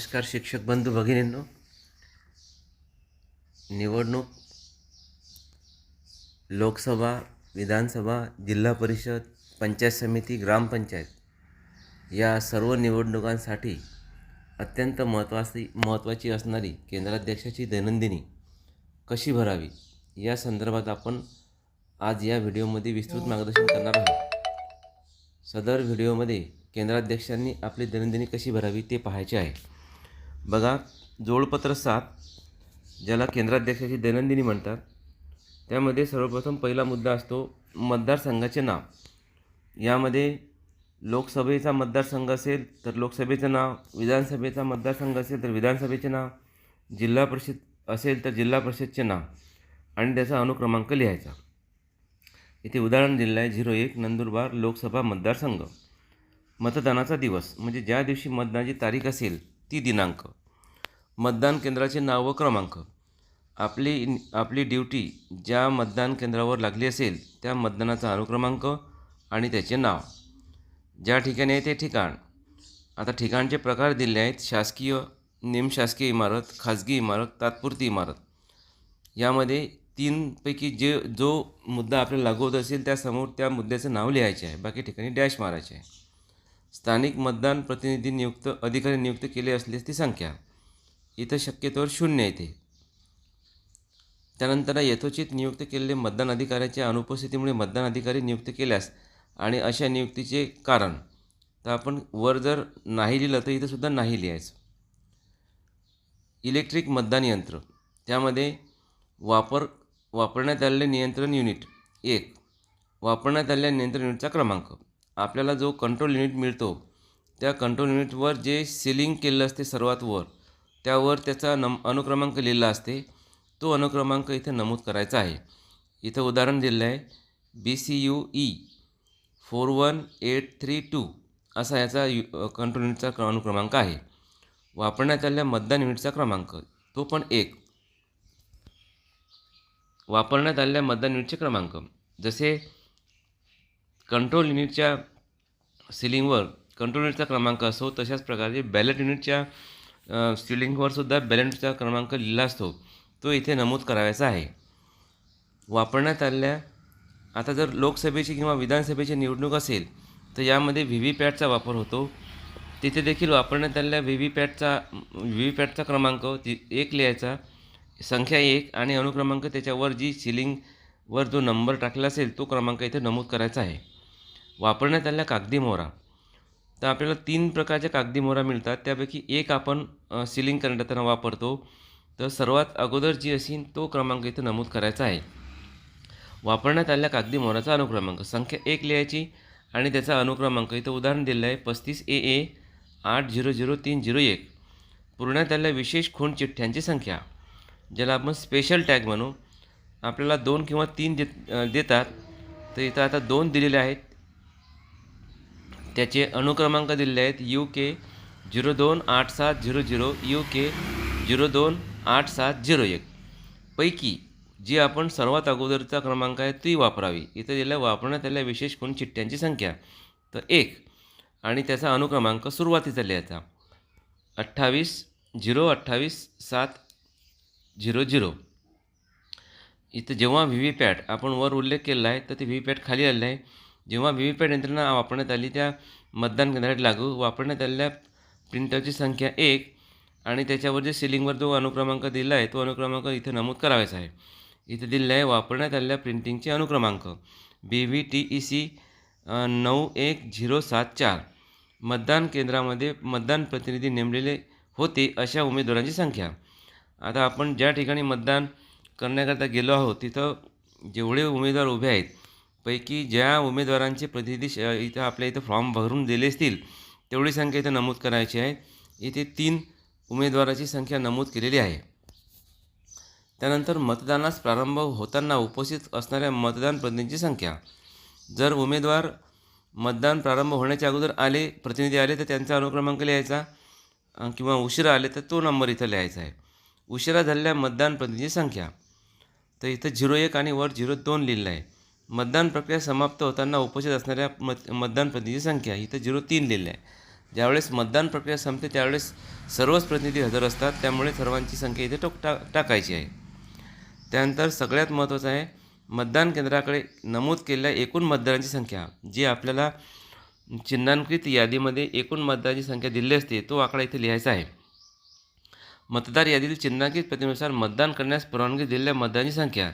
नमस्कार शिक्षक बंधू भगिनींनो. निवडणूक लोकसभा विधानसभा जिल्हा परिषद पंचायत समिती ग्रामपंचायत या सर्व निवडणुकांसाठी अत्यंत महत्त्वाची महत्त्वाची असणारी केंद्राध्यक्षाची दैनंदिनी कशी भरावी? या संदर्भात आपण आज या व्हिडिओमध्ये विस्तृत मार्गदर्शन करणार आहोत. सदर व्हिडिओमध्ये केंद्राध्यक्षांनी आपली दैनंदिनी कशी भरावी ते पाहायचे आहे. बघा जोडपत्र सात ज्याला केंद्राध्यक्षाची दैनंदिनी म्हणतात त्यामध्ये सर्वप्रथम पहिला मुद्दा असतो मतदारसंघाचे नाव. यामध्ये लोकसभेचा मतदारसंघ असेल तर लोकसभेचं नाव विधानसभेचा मतदारसंघ असेल तर विधानसभेचे नाव जिल्हा परिषद असेल तर जिल्हा परिषदचे नाव आणि त्याचा अनुक्रमांक लिहायचा. इथे उदाहरण दिलेलं आहे झिरो एक नंदुरबार लोकसभा मतदारसंघ. मतदानाचा दिवस म्हणजे ज्या दिवशी मतदानाची तारीख असेल ती दिनांक. मतदान केंद्राचे नाव व क्रमांक. आपली आपली ड्युटी ज्या मतदान केंद्रावर लागली असेल त्या मतदानाचा अनुक्रमांक आणि त्याचे नाव. ज्या ठिकाणी आहे ते ठिकाण. आता ठिकाणचे प्रकार दिले आहेत. शासकीय निमशासकीय इमारत खाजगी इमारत तात्पुरती इमारत. यामध्ये तीनपैकी जे जो मुद्दा आपल्याला लागू होत असेल त्यासमोर त्या मुद्द्याचं नाव लिहायचे आहे. बाकी ठिकाणी डॅश मारायचे आहे. स्थानिक मतदान प्रतिनिधी नियुक्त अधिकारी नियुक्त केले असल्यास ती संख्या इथं शक्यतोवर शून्य येते. त्यानंतर यथोचित नियुक्त केलेले मतदान अधिकाऱ्याच्या अनुपस्थितीमुळे मतदान अधिकारी नियुक्त केल्यास आणि अशा नियुक्तीचे कारण. तर आपण वर जर नाही लिहिलं तर इथंसुद्धा नाही लिहायचं. इलेक्ट्रिक मतदान यंत्र. त्यामध्ये वापर वापरण्यात आलेले नियंत्रण युनिट एक. वापरण्यात आलेल्या नियंत्रण युनिटचा क्रमांक. आपल्याला जो कंट्रोल युनिट मिळतो त्या कंट्रोल युनिटवर जे सिलिंग केलेलं असते सर्वात वर त्यावर त्याचा नम अनुक्रमांक लिहिला असते. तो अनुक्रमांक इथे नमूद करायचा आहे. इथं उदाहरण दिलेलं आहे. B C U E four one eight three two असा याचा यु कंट्रोल युनिटचा अनुक्रमांक आहे. वापरण्यात आलेल्या मतदान युनिटचा क्रमांक तो पण एक. वापरण्यात आलेल्या मतदान युनिटचे क्रमांक जसे कंट्रोल युनिटच्या सिलिंगवर कंट्रोल युनिटचा क्रमांक असो तशाच प्रकारे बॅलेट युनिटच्या सिलिंगवर सुद्धा बॅलेटचा क्रमांक लिहिला असतो. तो इथे नमूद करावायचा आहे. वापरण्यात आलेल्या आता जर लोकसभेची किंवा विधानसभेची निवडणूक असेल तर यामध्ये व्ही व्ही पॅटचा वापर होतो. तिथे देखील वापरण्यात आलेल्या व्ही व्ही पॅटचा व्ही व्ही पॅटचा क्रमांक ती एक लिहायचा. संख्या एक आणि अनुक्रमांक त्याच्यावर जी सिलिंगवर जो नंबर टाकला असेल तो क्रमांक इथे नमूद करायचा आहे. वापरण्यात आलेल्या कागदी मोहरा. तर आपल्याला तीन प्रकारच्या कागदी मोहरा मिळतात. त्यापैकी एक आपण सिलिंग करताना वापरतो. तर सर्वात अगोदर जी असेल तो क्रमांक इथं नमूद करायचा आहे. वापरण्यात आलेल्या कागदी मोहराचा अनुक्रमांक. संख्या एक लिहायची आणि त्याचा अनुक्रमांक इथं उदाहरण दिलं आहे. पस्तीस ए ए आठ झिरो झिरो तीन झिरो एक. पुरण्यात आलेल्या विशेष खूण चिठ्ठ्यांची संख्या ज्याला आपण स्पेशल टॅग म्हणू. आपल्याला दोन किंवा तीन देत देतात. तर इथं आता दोन दिलेले आहेत. त्याचे अनुक्रमांक दिलेले आहेत यू के झिरो दोन आठ सात zero zero U K zero दोन आठ सात झिरो एक. पैकी जी आपण सर्वात अगोदरचा क्रमांक आहे ती वापरावी. इथं दिल्या वापरण्यात आलेल्या विशेष कोण चिठ्ठ्यांची संख्या? तर एक. आणि त्याचा अनुक्रमांक सुरुवातीचा लिहायचा. अठ्ठावीस झिरो अठ्ठावीस सात झिरो झिरो इथं जेव्हा व्ही व्ही पॅट आपण वर उल्लेख केलेला आहे तर ते व्ही व्ही पॅट खाली आलेलं आहे. जेव्हा व्ही व्ही पॅट यंत्रणा वापरण्यात आली त्या मतदान केंद्रात लागू वापरण्यात आलेल्या प्रिंटरची संख्या एक आणि त्याच्यावर जे सिलिंगवर जो अनुक्रमांक दिला आहे तो अनुक्रमांक इथे नमूद करावायचा आहे. इथे दिलेला आहे वापरण्यात आलेल्या प्रिंटिंगचे अनुक्रमांक. B V T E C नऊ एक झिरो सात चार. मतदान केंद्रामध्ये मतदान प्रतिनिधी नेमलेले होते अशा उमेदवारांची संख्या. आता आपण ज्या ठिकाणी मतदान करण्याकरता गेलो आहोत तिथं जेवढे उमेदवार उभे आहेत पैकी ज्या उमेदवारांचे प्रतिनिधी श इथं आपल्या इथं फॉर्म भरून दिले असतील तेवढी संख्या इथं नमूद करायची आहे. इथे तीन उमेदवाराची संख्या नमूद केलेली आहे. त्यानंतर मतदानास प्रारंभ होताना उपस्थित असणाऱ्या मतदान प्रतिनिधींची संख्या. जर उमेदवार मतदान प्रारंभ होण्याच्या अगोदर आले प्रतिनिधी आले तर त्यांचा अनुक्रमांक लिहायचा किंवा उशिरा आले तर तो नंबर इथं लिहायचा आहे. उशिरा झालेल्या मतदान प्रतिनिधीची संख्या. तर इथं झिरो एक आणि वर झिरो दोन लिहिलं आहे. मतदान प्रक्रिया समाप्त होताना उपस्थित असणाऱ्या मत मतदान प्रतिनिधीची संख्या इथं झिरो तीन लिहिलं आहे ज्यावेळेस मतदान प्रक्रिया संपते त्यावेळेस सर्वच प्रतिनिधी हजर असतात. त्यामुळे सर्वांची संख्या इथे टोक टा टाकायची आहे. त्यानंतर सगळ्यात महत्त्वाचं आहे मतदान केंद्राकडे नमूद केलेल्या एकूण मतदारांची संख्या जी आपल्याला चिन्हांकित यादीमध्ये एकूण मतदारांची संख्या दिली असते तो आकडा इथे लिहायचा आहे. मतदार यादीतील चिन्हांकित प्रतिनुसार मतदान करण्यास परवानगी दिलेल्या मतदारांची संख्या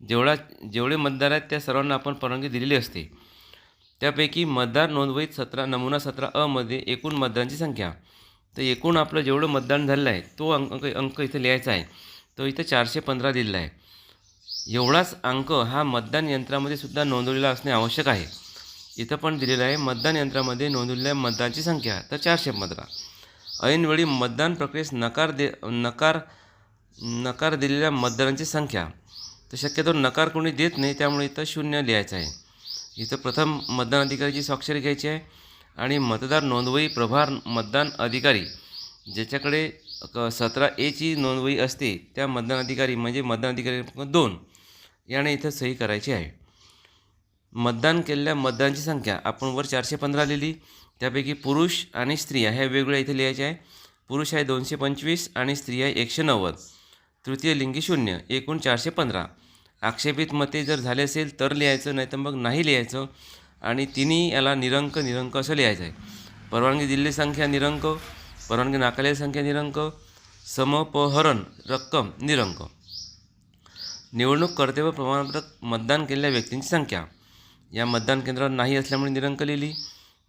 जेवढा जेवढे मतदार आहेत त्या सर्वांना आपण परवानगी दिलेली असते. त्यापैकी मतदार नोंदवहीत सतरा नमुना सतरा अमध्ये एकूण मतदारांची संख्या. तर एकूण आपलं जेवढं मतदान झालेलं आहे तो अंक अंक इथं लिहायचा आहे. तो इथं चारशे पंधरा दिलेला आहे. एवढाच अंक हा मतदान यंत्रामध्ये सुद्धा नोंदवलेला असणे आवश्यक आहे. इथं पण दिलेलं आहे मतदान यंत्रामध्ये नोंदवलेल्या मतदानाची संख्या तर चारशे पंधरा. ऐनवेळी मतदान प्रक्रियेस नकार दे नकार नकार दिलेल्या मतदारांची संख्या. तर शक्यतो नकार कोणी देत नाही त्यामुळे इथं शून्य लिहायचं आहे. इथं प्रथम मतदान अधिकारीची स्वाक्षरी घ्यायची आहे आणि मतदार नोंदवही प्रभार मतदान अधिकारी ज्याच्याकडे क सतरा एची नोंदवही असते त्या मतदान अधिकारी म्हणजे मतदान अधिकारी दोन याने इथं सही करायची आहे. मतदान केलेल्या मतदानची संख्या आपण वर चारशे पंधरा लिहिली. त्यापैकी पुरुष आणि स्त्रिया ह्या वेगवेगळ्या इथे लिहायच्या आहे. पुरुष आहे दोनशे पंचवीस आणि स्त्रिया एकशे नव्वद. तृतीय लिंगी शून्य एकूण चारशे पंधरा. आक्षेपित मते जर झाले असेल तर लिहायचं नाही तर मग नाही लिहायचं. आणि तिन्ही याला निरंक निरंक असं लिहायचं आहे. परवानगी दिलेली संख्या निरंक परवानगी नाकारलेली संख्या निरंक समपहरण रक्कम निरंक. निवडणूक कर्तव्य प्रमाणपत्र मतदान केलेल्या व्यक्तींची संख्या. या मतदान केंद्रावर नाही असल्यामुळे निरंक लिहिली.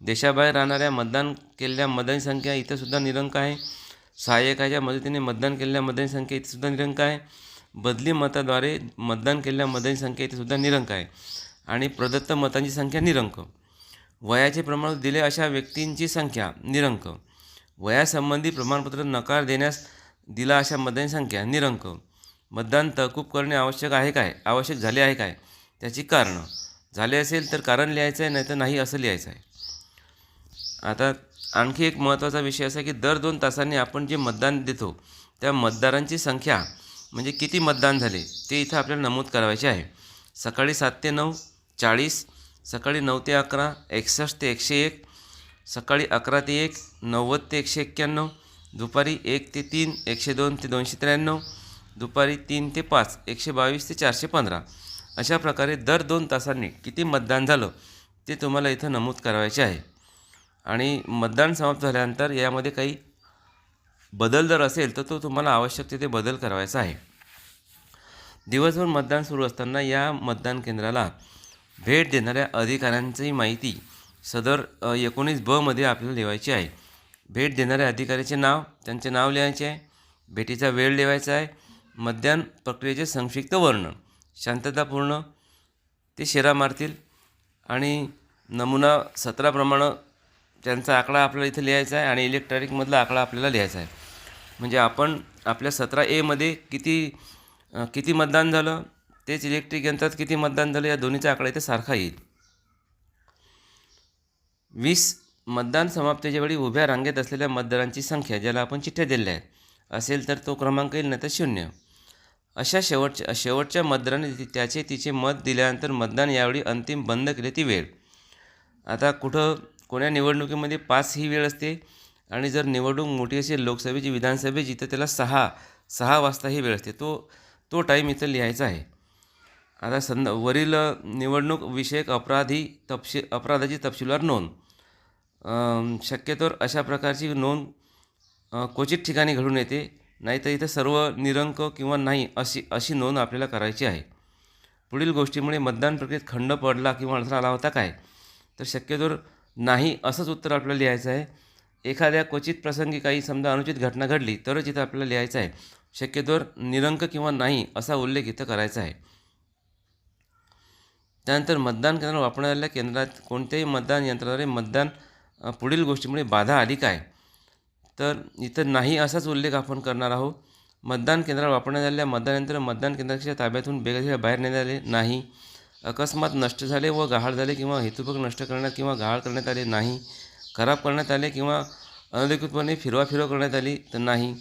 देशाबाहेर राहणाऱ्या मतदान केलेल्या मतदानी संख्या इथंसुद्धा निरंक आहे. सहाय्यकाच्या मदतीने मतदान केलेल्या मतदानी संख्या इथेसुद्धा निरंक आहे. बदली मताद्वारे मतदान केलेल्या मतदानी संख्या इथेसुद्धा निरंक आहे. आणि प्रदत्त मतांची संख्या निरंक. वयाचे प्रमाण दिले अशा व्यक्तींची संख्या निरंक. वयासंबंधी प्रमाणपत्र नकार देण्यास दिला अशा मतदानी संख्या निरंक. मतदान तहकूब करणे आवश्यक आहे काय? आवश्यक झाले आहे काय? त्याची कारणं. झाले असेल तर कारण लिहायचं आहे नाही तर नाही असं लिहायचं आहे. आता आणखी एक महत्त्वाचा विषय असा की दर दोन तासांनी आपण जे मतदान देतो त्या मतदारांची संख्या म्हणजे किती मतदान झाले ते इथं आपल्याला नमूद करायचे आहे. सकाळी सात ते नऊ चाळीस सकाळी नऊ ते अकरा एकसष्ट ते एकशे एक सकाळी अकरा ते एक नव्वद ते एकशे एक्क्याण्णव दुपारी एक ते तीन एकशे दोन ते दोनशे त्र्याण्णव दुपारी तीन ते पाच एकशे बावीस ते चारशे पंधरा. अशा प्रकारे दर दोन तासांनी किती मतदान झालं ते तुम्हाला इथं नमूद करायचे आहे. आणि मतदान समाप्त झाल्यानंतर यामध्ये काही बदल जर असेल तर तो तुम्हाला आवश्यक तिथे बदल करावायचा आहे. दिवसभर मतदान सुरू असताना या मतदान केंद्राला भेट देणाऱ्या अधिकाऱ्यांची माहिती सदर एकोणीस बमध्ये आपल्याला लिहायची आहे. भेट देणाऱ्या अधिकाऱ्याचे नाव त्यांचे नाव लिहायचे आहे. भेटीचा वेळ लिहायचा आहे. मतदान प्रक्रियेचे संक्षिप्त वर्णन शांततापूर्ण ते शेरा मारतील आणि नमुना सतराप्रमाणे त्यांचा आकडा आपल्याला इथं लिहायचा आहे आणि इलेक्ट्रॉनिकमधला आकडा आपल्याला लिहायचा आहे. म्हणजे आपण आपल्या सतरा एमध्ये किती किती मतदान झालं तेच इलेक्ट्रिक यंत्रात किती मतदान झालं या दोन्हीचा आकडा इथे सारखा येईल. वीस मतदान समाप्तीच्या वेळी उभ्या रांगेत असलेल्या मतदारांची संख्या ज्याला आपण चिठ्ठ्या दिल्या आहेत असेल तर तो क्रमांक येईल नाही तर शून्य. अशा शेवटच्या शेवटच्या मतदाराने त्याचे तिचे मत दिल्यानंतर मतदान यावेळी अंतिम बंद केले ती वेळ. आता कुठं कोण्या निवडणुकीमध्ये पाच ही वेळ असते? आणि जर निवडणूक मोठी असेल लोकसभेची विधानसभेची तर त्याला सहा सहा वाजता ही वेळ असते. तो तो टाईम इथं लिहायचा आहे. आता संद वरील निवडणूक विषयक अपराधी तपशी अपराधाची तपशीलवार नोंद. शक्यतोवर अशा प्रकारची नोंद क्वचित ठिकाणी घडून येते. नाहीतर इथं सर्व निरंक किंवा नाही अशी अशी नोंद आपल्याला करायची आहे. पुढील गोष्टीमुळे मतदान प्रक्रियेत खंड पडला किंवा अडथळा आला होता काय? तर शक्यतोवर नाही असंच उत्तर आपल्याला लिहायचं आहे. एखाद्या क्वचित प्रसंगी काही समजा अनुचित घटना घडली तरच इथं आपल्याला लिहायचं आहे. शक्यतोवर निरंक किंवा नाही असा उल्लेख इथं करायचा आहे. त्यानंतर मतदान केंद्रावर वापरण्याल्या केंद्रात कोणत्याही मतदान यंत्राद्वारे मतदान पुढील गोष्टीमुळे बाधा आली काय? तर इथं नाही असाच उल्लेख आपण करणार आहोत. मतदान केंद्रावर वापरण्यात आलेल्या मतदान यंत्र मतदान केंद्राच्या ताब्यातून बेकायदेशीर बाहेर नेण्यात आले नाही. अकस्मात नष्ट झाले व गहाळ झाले किंवा हेतुपक नष्ट करण्यात किंवा गहाळ करण्यात आले नाही खराब करण्यात आले किंवा अनधिकृतपणे फिरवा करण्यात आली तर नाही.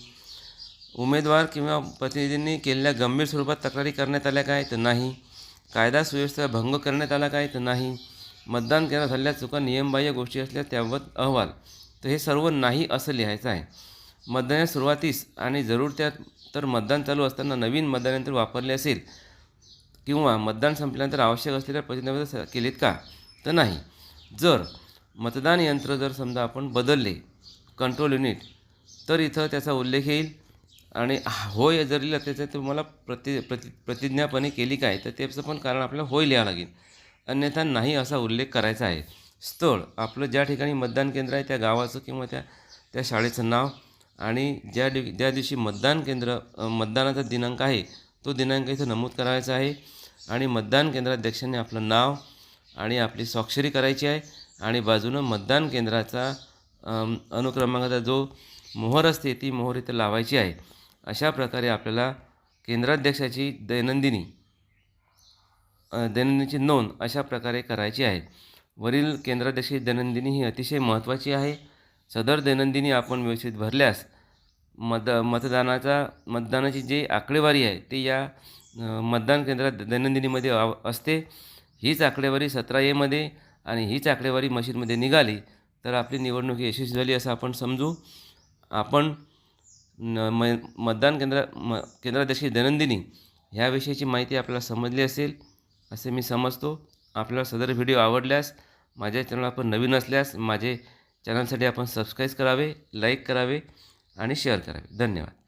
उमेदवार किंवा प्रतिनिधींनी केलेल्या गंभीर स्वरूपात तक्रारी करण्यात आल्या काय तर नाही. कायदा सुव्यवस्था भंग करण्यात आला काय तर नाही. मतदान केंद्रात झालेल्या चुका नियमबाह्य गोष्टी असल्या त्याबाबत अहवाल. तर हे सर्व नाही असं लिहायचं आहे. मतदानाच्या सुरुवातीस आणि जरूर त्यात तर मतदान चालू असताना नवीन मतदान यंत्र वापरले असेल किंवा मतदान संपल्यानंतर आवश्यक असलेल्या प्रतिज्ञापत्र केलेत का? तर नाही. जर मतदान यंत्र जर समजा आपण बदलले कंट्रोल युनिट तर इथं त्याचा उल्लेख येईल आणि होय जरी त्याचं तुम्हाला प्रति प्रति प्रतिज्ञापणे केली काय? तर त्याचं पण कारण आपल्याला होय लिहावं लागेल. अन्यथा नाही असा उल्लेख करायचा आहे. स्थळ आपलं ज्या ठिकाणी मतदान केंद्र आहे त्या गावाचं किंवा त्या त्या शाळेचं नाव आणि ज्या दि ज्या दिवशी मतदान केंद्र मतदानाचा दिनांक आहे तो दिनांक इथं नमूद करायचा आहे. आणि मतदान केंद्राध्यक्षाने आपलं नाव आणि आपली स्वाक्षरी करायची आहे. आणि बाजूनं मतदान केंद्राचा अनुक्रमांकाचा जो मोहर असते ती मोहर इथं लावायची आहे. अशा प्रकारे आपल्याला केंद्राध्यक्षाची दैनंदिनी दैनंदिनीची नोंद अशा प्रकारे करायची आहे. वरील केंद्राध्यक्षाची दैनंदिनी ही अतिशय महत्त्वाची आहे. सदर दैनंदिनी आपण व्यवस्थित भरल्यास मत मतदानाचा मतदानाची जी आकडेवारी आहे ती या मतदान केंद्रात दैनंदिनीमध्ये आव असते. हीच आकडेवारी सतरा एमध्ये आणि हीच आकडेवारी मशीनमध्ये निघाली तर आपली निवडणूक यशस्वी झाली असं आपण समजू. आपण न म मतदान केंद्र म केंद्राध्यक्षाची दैनंदिनी ह्याविषयीची माहिती आपल्याला समजली असेल असे मी समजतो. आपल्याला सदर व्हिडिओ आवडल्यास माझ्या चॅनल आपण नवीन असल्यास माझे चॅनलसाठी आपण सबस्क्राईब करावे लाईक करावे आणि शेअर करावे. धन्यवाद.